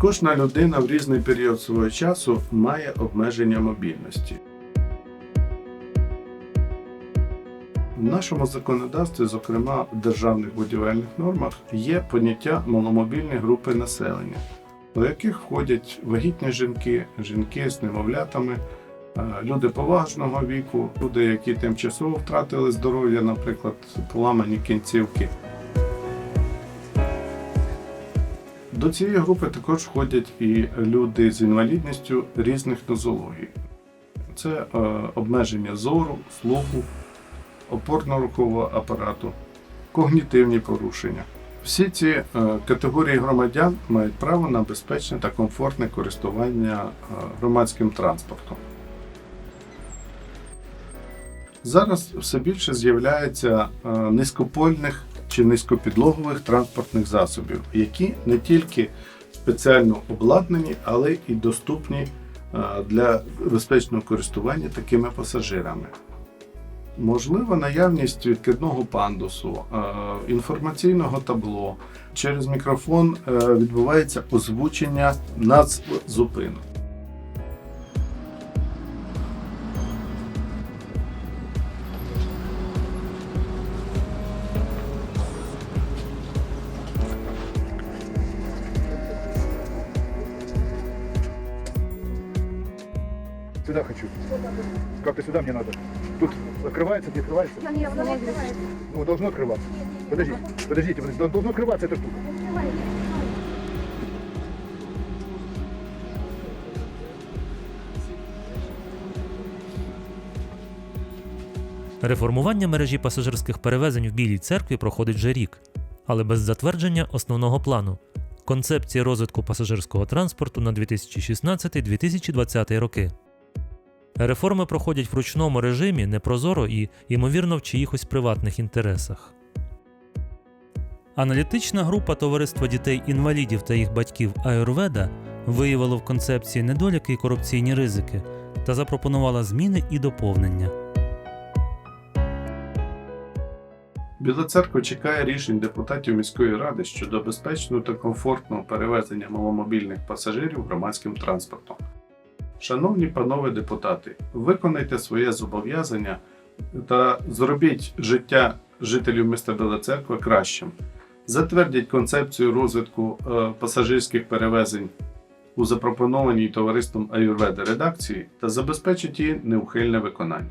Кожна людина в різний період свого часу має обмеження мобільності. В нашому законодавстві, зокрема в державних будівельних нормах, є поняття маломобільні групи населення, до яких входять вагітні жінки, жінки з немовлятами, е, люди поважного віку, люди, які тимчасово втратили здоров'я, наприклад, поламані кінцівки. До цієї групи також входять і люди з інвалідністю різних нозологій. Це е, обмеження зору, слуху, опорно-рухового апарату, когнітивні порушення. Всі ці е, категорії громадян мають право на безпечне та комфортне користування е, громадським транспортом. Зараз все більше з'являється е, низькопольних чи низькопідлогових транспортних засобів, які не тільки спеціально обладнані, але і доступні е, для безпечного користування такими пасажирами. Можливо, наявність відкидного пандусу, е, інформаційного табло. Через мікрофон е, відбувається озвучення назв Сюда хочу. Как-то сюда мне надо. Тут открывается, не открывается? Ну, должно открываться. Подождите, подождите, подождите. Должно открываться эта штука. Реформування мережі пасажирських перевезень в Білій церкві проходить вже рік, але без затвердження основного плану концепції розвитку пасажирського транспорту на 2016-2020 роки. Реформи проходять в ручному режимі непрозоро і, ймовірно, в чиїхось приватних інтересах. Аналітична група Товариства дітей-інвалідів та їх батьків Аюрведа виявила в концепції недоліки і корупційні ризики та запропонувала зміни і доповнення. Біла церква чекає рішень депутатів міської ради щодо безпечного та комфортного перевезення маломобільних пасажирів громадським транспортом. Шановні панове депутати, виконайте своє зобов'язання та зробіть життя жителів міста Біла Церква кращим. Затвердіть концепцію розвитку е, пасажирських перевезень у запропонованій товариством Аюрведа редакції та забезпечить її неухильне виконання.